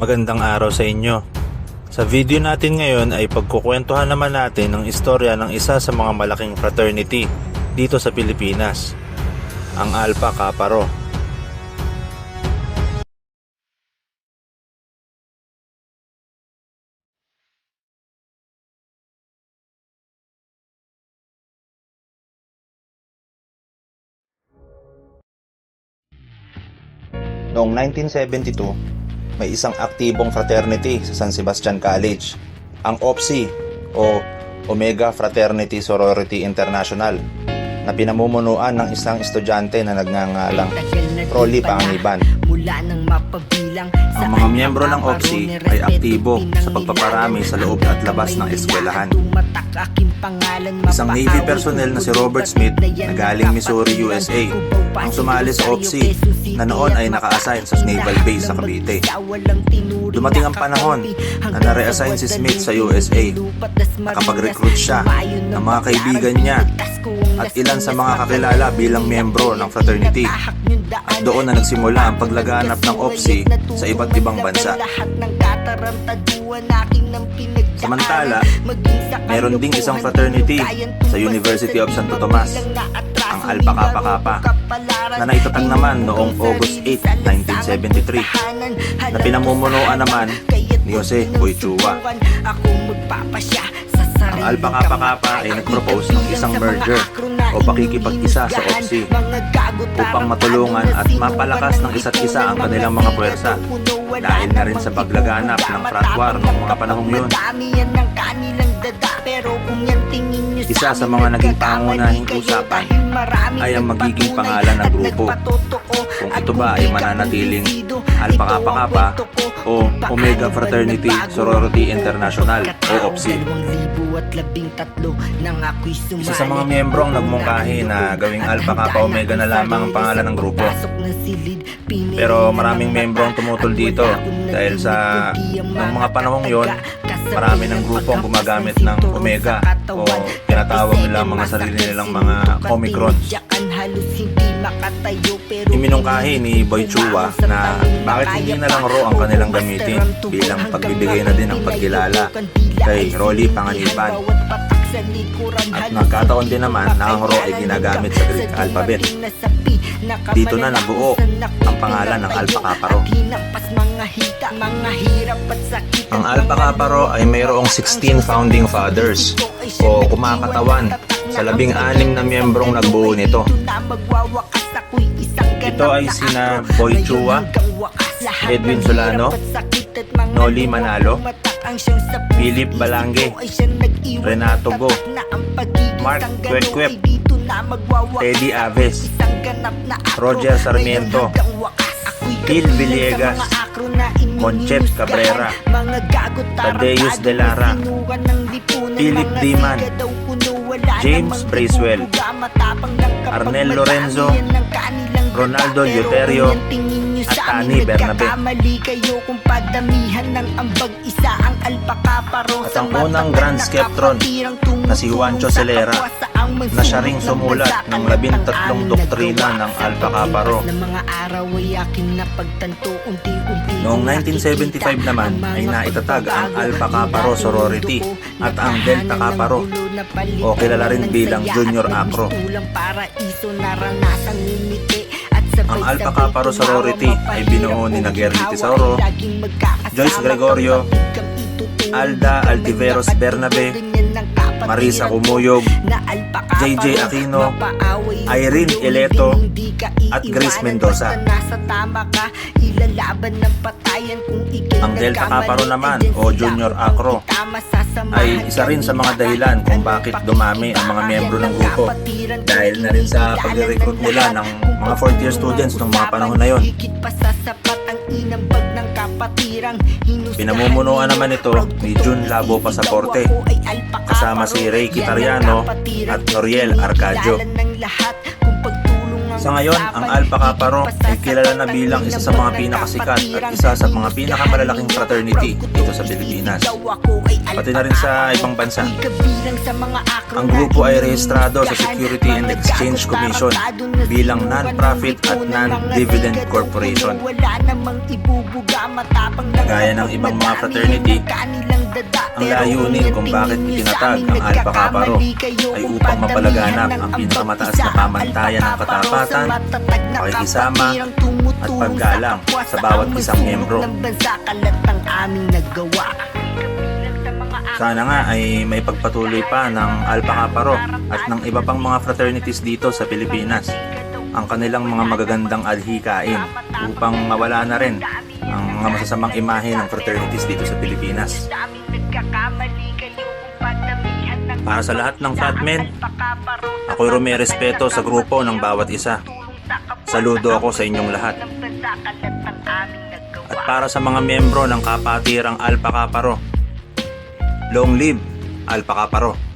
Magandang araw sa inyo. Sa video natin ngayon ay pagkukwentuhan naman natin ng istorya ng isa sa mga malaking fraternity dito sa Pilipinas, ang Alpha Kappa Rho. Noong 1972, may isang aktibong fraternity sa San Sebastian College, ang OPSI o Omega Fraternity Sorority International na pinamumunuan ng isang estudyante na nagngangalang Rolly Panganiban. Mula nang mapabilang Ang mga miyembro ng OPSI ay aktibo sa pagpaparami sa loob at labas ng eskwelahan. Isang Navy personnel na si Robert Smith na galing Missouri, USA ang sumali sa OPSI na noon ay naka-assign sa Naval Base sa Cavite. Dumating ang panahon na nare-assign si Smith sa USA. Nakapag-recruit siya ng mga kaibigan niya at ilan sa mga kakilala bilang miyembro ng fraternity. At doon na nagsimula ang paglaganap ng OPSI sa iba't ibang bansa. Samantala, meron ding isang fraternity sa University of Santo Tomas, ang Alpha Kappa Kappa, na naitatag naman noong August 8, 1973, na pinamumunuan naman ni Jose Boychua. Ang Alpha Kappa Kappa ay nag-propose ng isang merger o pakikipag-isa sa OPSI upang matulungan at mapalakas ng isa't isa ang kanilang mga puwersa dahil na rin sa paglaganap ng frat war noong mga panahong yun. Isa sa mga naging pangunahing usapan ay ang magiging pangalan ng grupo. Kung ito ba ay mananatiling Kappa o Omega Fraternity Sorority International o OPSI. Isa sa mga miyembro ang nagmungkahi na gawing Alpha Kappa Omega na lamang ang pangalan ng grupo. Pero maraming miyembro ang tumutol dito dahil sa nung mga panahong yon, marami ng grupo ang gumagamit ng Omega o tinatawag nila mga sarili nilang mga Omicrons. Iminungkahi ni Boy Chua na bakit hindi na lang raw ang kanilang gamitin bilang pagbibigay na din ng pagkilala kay Rolly Panganiban. At nagkataon din naman na ang Ro ay ginagamit sa Greek alphabet. Dito na nabuo ang pangalan ng Alpha Kappa Rho. Ang Alpha Kappa Rho ay mayroong 16 founding fathers o kumakatawan sa labing anim na miyembrong nagbuo nito. Ito ay sina Boy Chua, Edwin Solano, Noli Manalo, Philip Balangge, Renato Go, Mark Kwek-Kwek, Teddy Aves, Roger Sarmiento, Phil Villegas, Conchep Cabrera, Tadeus De Lara, Philip Diman, James Bracewell, Arnel Lorenzo, Ronaldo Luterio, at Tani Bernabe. At ang unang Grand Skeptron na si Juancho Celera na siya ring sumulat ng labintatlong doktrina ng Rho. Noong 1975 naman ay naitatag ang Rho Sorority at ang Delta Kappa Rho o kilala rin bilang Junior Acro. Ang Alpha Kappa sorority ay binuo ni Naguerri Tesauro, Joyce Gregorio, Alda Altiveros Bernabe, Marisa Kumuyog, JJ Aquino, Irene Ileto, at Grace Mendoza. Ang Delta Kappa Rho naman o Junior Acro ay isa rin sa mga dahilan kung bakit dumami ang mga miyembro ng grupo dahil na rin sa pag-recruit nila ng mga fourth year students noong mga panahon na yon. Pinamumunuan naman ito ni Jun Labo Pasaporte kasama si Ray Kitariano at Noriel Arcadio. Sa ngayon, ang Alpha Kappa Rho ay kilala na bilang isa sa mga pinakasikat at isa sa mga pinakamalalaking fraternity dito sa Pilipinas. Pati na rin sa ibang bansa. Ang grupo ay rehistrado sa Security and Exchange Commission bilang non-profit at non-dividend corporation. Gaya ng ibang mga fraternity, Ang layunin kung bakit itinatag ang Alpha Kappa Rho ay upang mapalaganap ang pinakamataas na pamantayan ng katapatan, pakikisama, at paggalang sa bawat isang membro. Sana nga ay may pagpatuloy pa ng Alpha Kappa Rho at ng iba pang mga fraternities dito sa Pilipinas ang kanilang mga magagandang adhikain upang mawala na rin ang mga masasamang imahe ng fraternities dito sa Pilipinas. Para sa lahat ng fratmen, ako'y rumerespeto sa grupo ng bawat isa. Saludo ako sa inyong lahat. At para sa mga membro ng kapatirang Alpha Kappa Rho, long live Alpha Kappa Rho.